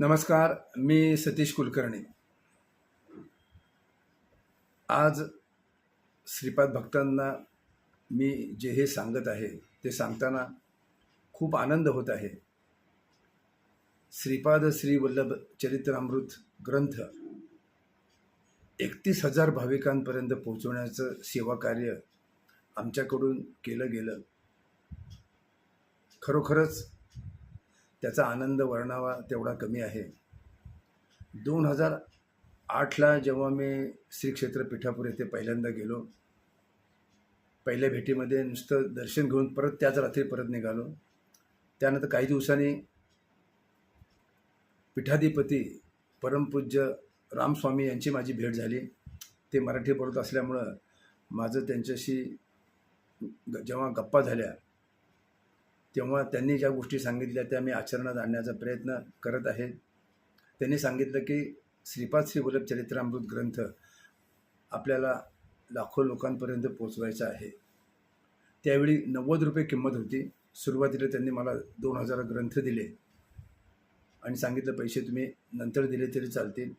नमस्कार मी सतीश कुलकर्णी. आज श्रीपाद भक्तांना मी जे हे सांगत आहे ते सांगताना खूप आनंद होत आहे. श्रीपाद श्री वल्लभ चरित्रामृत ग्रंथ एकतीस हजार भाविकांपर्यंत पोहोचवण्याचं सेवाकार्य आमच्याकडून केलं गेलं. खरोखरच त्याचा आनंद वर्णावा तेवढा कमी आहे. दोन हजार आठला जेव्हा मी श्री क्षेत्र पिठापूर येथे पहिल्यांदा गेलो पहिल्या भेटीमध्ये नुसतं दर्शन घेऊन परत त्याच रात्री परत निघालो. त्यानंतर काही दिवसांनी पीठाधिपती परमपूज्य रामस्वामी यांची माझी भेट झाली. ते मराठी बोलत असल्यामुळं माझं त्यांच्याशी ग- जेव्हा गप्पा झाल्या तेव्हा त्यांनी ज्या गोष्टी सांगितल्या त्या मी आचरणात आणण्याचा प्रयत्न करत आहे. त्यांनी सांगितलं की श्रीपाद श्री वल्लभ चरित्रामृत ग्रंथ आपल्याला लाखो लोकांपर्यंत पोचवायचा आहे. त्यावेळी नव्वद रुपये किंमत होती. सुरुवातीला त्यांनी मला दोन हजार ग्रंथ दिले. आणि सांगितलं पैसे तुम्ही नंतर दिले तरी चालतील.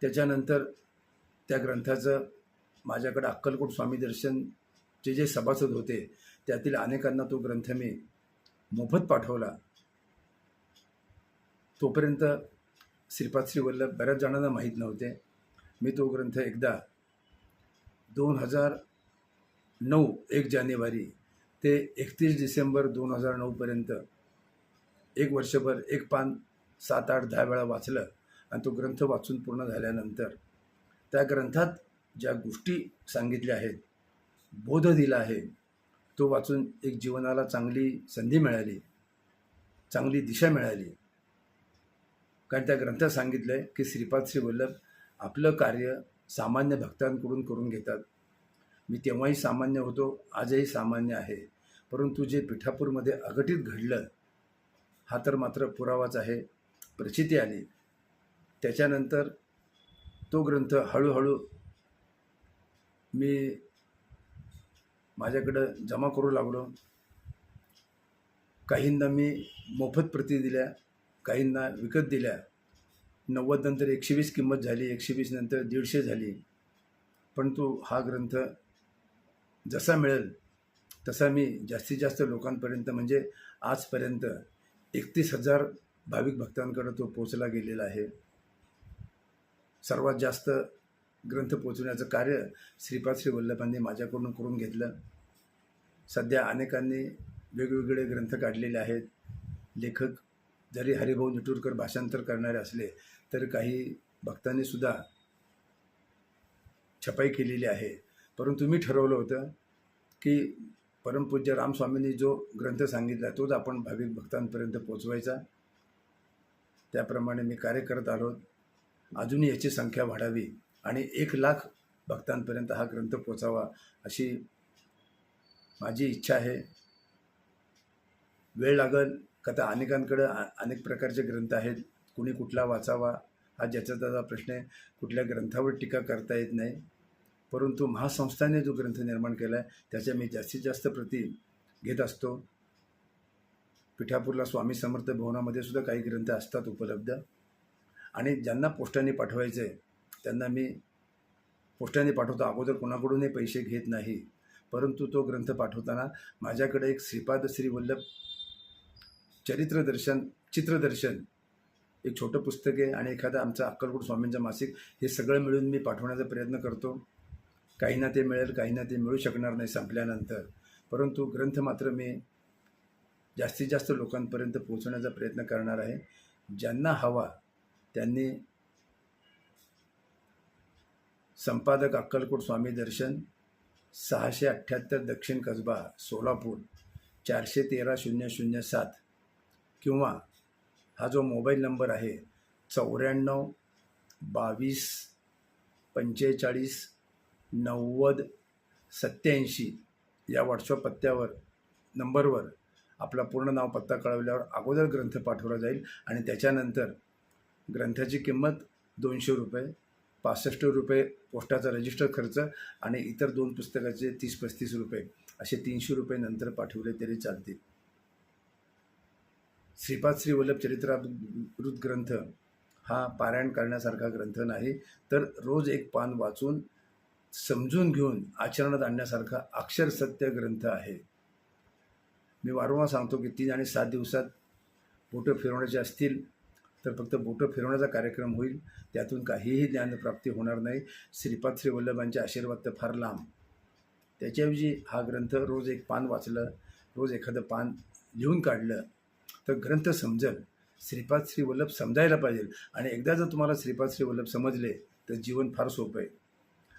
त्याच्यानंतर त्या ग्रंथाचं माझ्याकडे अक्कलकोट स्वामी दर्शनचे जे सभासद होते त्यातील अनेकांना तो ग्रंथ मी मोफत पाठवला. तोपर्यंत श्रीपाद श्रीवल्लभ बऱ्याच जणांना माहीत नव्हते. मी तो ग्रंथ एकदा दोन हजार नऊ एक जानेवारी ते एकतीस डिसेंबर दोन हजार नऊपर्यंत एक वर्षभर एक पान सात आठ दहा वेळा वाचलं आणि तो ग्रंथ वाचून पूर्ण झाल्यानंतर त्या ग्रंथात ज्या गोष्टी सांगितल्या आहेत बोध दिला आहे तो वाचून एक जीवनाला चांगली संधी मिळाली. चांगली दिशा मिळाली. कारण त्या ग्रंथात सांगितलं आहे की श्रीपाद श्री वल्लभ आपलं कार्य सामान्य भक्तांकडून करून घेतात. मी तेव्हाही सामान्य होतो आजही सामान्य आहे. परंतु जे पिठापूरमध्ये अघटित घडलं हा तर मात्र पुरावाच आहे. प्रचिती आली. त्याच्यानंतर तो ग्रंथ हळूहळू मी माझ्याकडं जमा करू लागलो. काहींना मी मोफत प्रती दिल्या काहींना विकत दिल्या. नव्वद नंतर एकशे वीस किंमत झाली एकशे वीस नंतर दीडशे झाली. परंतु हा ग्रंथ जसा मिळेल तसा मी जास्तीत जास्त लोकांपर्यंत म्हणजे आजपर्यंत एकतीस हजार भाविक भक्तांकडे तो पोचला गेलेला आहे. सर्वात जास्त ग्रंथ पोचवण्याचं कार्य श्रीपाद श्री वल्लभांनी माझ्याकडून करून घेतलं. सध्या अनेकांनी वेगवेगळे ग्रंथ काढलेले आहेत. लेखक जरी हरिभाऊ निटूरकर भाषांतर करणारे असले तर काही भक्तांनी सुद्धा छपाई केलेली आहे. परंतु मी ठरवलं होतं की परमपूज्य रामस्वामींनी जो ग्रंथ सांगितला तोच आपण भाविक भक्तांपर्यंत पोचवायचा त्याप्रमाणे मी कार्य करत आलो. अजूनही याची संख्या वाढावी. आणि एक लाख भक्तांपर्यंत हा ग्रंथ पोचावा अशी माझी इच्छा आहे. वेळ लागल का तर अनेकांकडं अनेक प्रकारचे ग्रंथ आहेत. कुणी कुठला वाचावा हा ज्याचा त्याचा प्रश्न आहे. कुठल्या ग्रंथावर टीका करता येत नाही. परंतु महासंस्थाने जो ग्रंथ निर्माण केला आहे त्याच्या मी जास्तीत जास्त प्रती घेत असतो. पिठापूरला स्वामी समर्थ भवनामध्ये सुद्धा काही ग्रंथ असतात उपलब्ध. आणि ज्यांना पोस्टाने पाठवायचं आहे त्यांना मी पोस्टाने पाठवतो. अगोदर कोणाकडूनही पैसे घेत नाही. परंतु तो ग्रंथ पाठवताना माझ्याकडे एक श्रीपाद श्रीवल्लभ चरित्रदर्शन चित्रदर्शन एक छोटं पुस्तक आहे आणि एखादा आमचा अक्कलकोट स्वामींचा मासिक हे सगळं मिळून मी पाठवण्याचा प्रयत्न करतो. काही ना ते मिळेल काही ना ते मिळू शकणार नाही संपल्यानंतर. परंतु ग्रंथ मात्र मी जास्तीत जास्त लोकांपर्यंत पोहोचवण्याचा प्रयत्न करणार आहे. ज्यांना हवा त्यांनी संपादक अक्कलकोट स्वामी दर्शन सहाशे अठ्ठ्याहत्तर दक्षिण कसबा सोलापूर चारशे तेरा शून्य शून्य सात किंवा हा जो मोबाईल नंबर आहे चौऱ्याण्णव बावीस पंचेचाळीस नव्वद सत्याऐंशी या व्हॉट्सअप पत्त्यावर नंबरवर आपला पूर्ण नाव पत्ता कळवल्यावर अगोदर ग्रंथ पाठवला जाईल आणि त्याच्यानंतर ग्रंथाची किंमत दोनशे रुपये पासष्ट रुपये पोस्टाचा रजिस्टर खर्च आणि इतर दोन पुस्तकाचे तीस पस्तीस रुपये असे तीनशे रुपये नंतर पाठवले तरी चालतील. श्रीपाद श्री वल्लभ चरित्रामृत ग्रंथ हा पारायण करण्यासारखा ग्रंथ नाही तर रोज एक पान वाचून समजून घेऊन आचरणात आणण्यासारखा अक्षर सत्य ग्रंथ आहे. मी वारंवार सांगतो की तीन आणि सात दिवसात बोटं फिरवण्याचे असतील तर फक्त बोटं फिरवण्याचा कार्यक्रम होईल. त्यातून काहीही ज्ञानप्राप्ती होणार नाही. श्रीपाद श्री वल्लभांचे आशीर्वाद तर फार लांब. त्याच्याऐवजी हा ग्रंथ रोज एक पान वाचलं रोज एखादं पान लिहून काढलं तर ग्रंथ समजेल. श्रीपाद श्री वल्लभ समजायला पाहिजे. आणि एकदा जर तुम्हाला श्रीपाद श्री वल्लभ समजले तर जीवन फार सोपं आहे.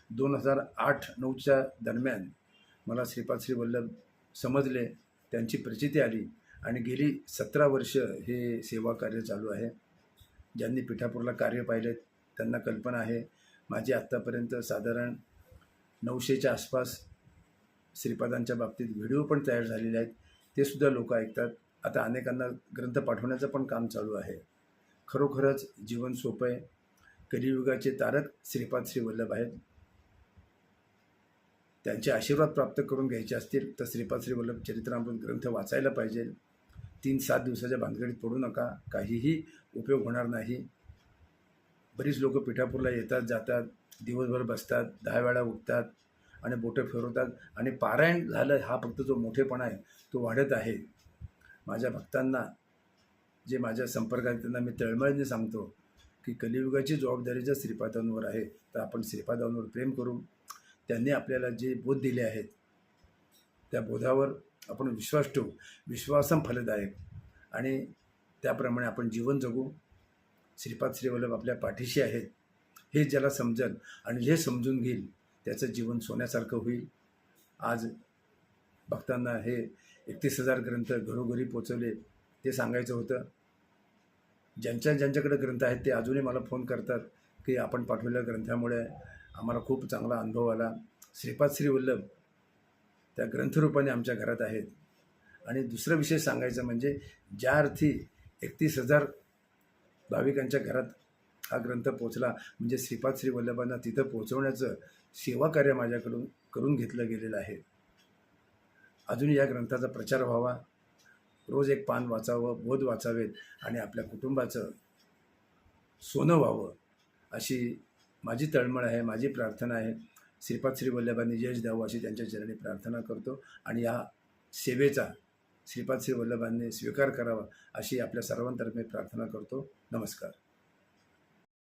दोन हजार आठ नऊच्या दरम्यान मला श्रीपाद श्री वल्लभ समजले त्यांची प्रचिती आली आणि गेली सतरा वर्ष हे सेवा कार्य चालू आहे. ज्यांनी पिठापूरला कार्य पाहिले त्यांना कल्पना आहे. माझी आत्तापर्यंत साधारण नऊशेच्या आसपास श्रीपादांच्या बाबतीत व्हिडिओ पण तयार झालेले आहेत. ते सुद्धा लोक ऐकतात. आता अनेकांना ग्रंथ पाठवण्याचं पण काम चालू आहे. खरोखरच जीवन सोपं आहे. कलियुगाचे तारक श्रीपाद श्री वल्लभ आहेत. त्यांचे आशीर्वाद प्राप्त करून घ्यायचे असतील तर श्रीपाद श्री वल्लभ चरित्रामृत ग्रंथ वाचायला पाहिजे. तीन सात दिवसाच्या भानगडीत पडू नका. काहीही उपयोग होणार नाही. बरीच लोक पिठापूरला येतात जातात दिवसभर बसतात दहा वेळा उठतात आणि बोटं फिरवतात आणि पारायण झालं हा फक्त जो मोठेपणा आहे तो वाढत आहे. माझ्या भक्तांना जे माझ्या संपर्कात त्यांना मी तळमळीने सांगतो की कलियुगाची जबाबदारी जर श्रीपादांवर आहे तर आपण श्रीपादांवर प्रेम करू. त्यांनी आपल्याला जे बोध दिले आहेत त्या बोधावर आपण विश्वास ठेवू. विश्वासम फलदायक. आणि त्याप्रमाणे आपण जीवन जगू. श्रीपाद श्रीवल्लभ आपल्या पाठीशी आहेत. हे ज्याला समजेल आणि जे समजून घेईल त्याचं जीवन सोन्यासारखं होईल. आज भक्तांना हे एकतीस हजार ग्रंथ घरोघरी पोचवले ते सांगायचं होतं. ज्यांच्या ज्यांच्याकडे ग्रंथ आहेत ते अजूनही मला फोन करतात की आपण पाठवलेल्या ग्रंथामुळे आम्हाला खूप चांगला अनुभव आला. श्रीपाद श्री वल्लभ त्या ग्रंथरूपाने आमच्या घरात आहेत. आणि दुसरं विषय सांगायचं म्हणजे ज्या अर्थी एकतीस हजार भाविकांच्या घरात हा ग्रंथ पोचला म्हणजे श्रीपाद श्री वल्लभांना तिथं पोचवण्याचं सेवा कार्य माझ्याकडून करून घेतलं गेलेलं आहे. अजून या ग्रंथाचा प्रचार व्हावा. रोज एक पान वाचावं बोध वाचावेत आणि आपल्या कुटुंबाचं सोनं व्हावं अशी माझी तळमळ आहे माझी प्रार्थना आहे. श्रीपाद श्री वल्लभांनी यश द्यावं अशी त्यांच्या चरणी प्रार्थना करतो आणि या सेवेचा श्रीपाद श्री वल्लभांनी स्वीकार करावा अशी आपल्या सर्वांतर्फे प्रार्थना करतो. नमस्कार.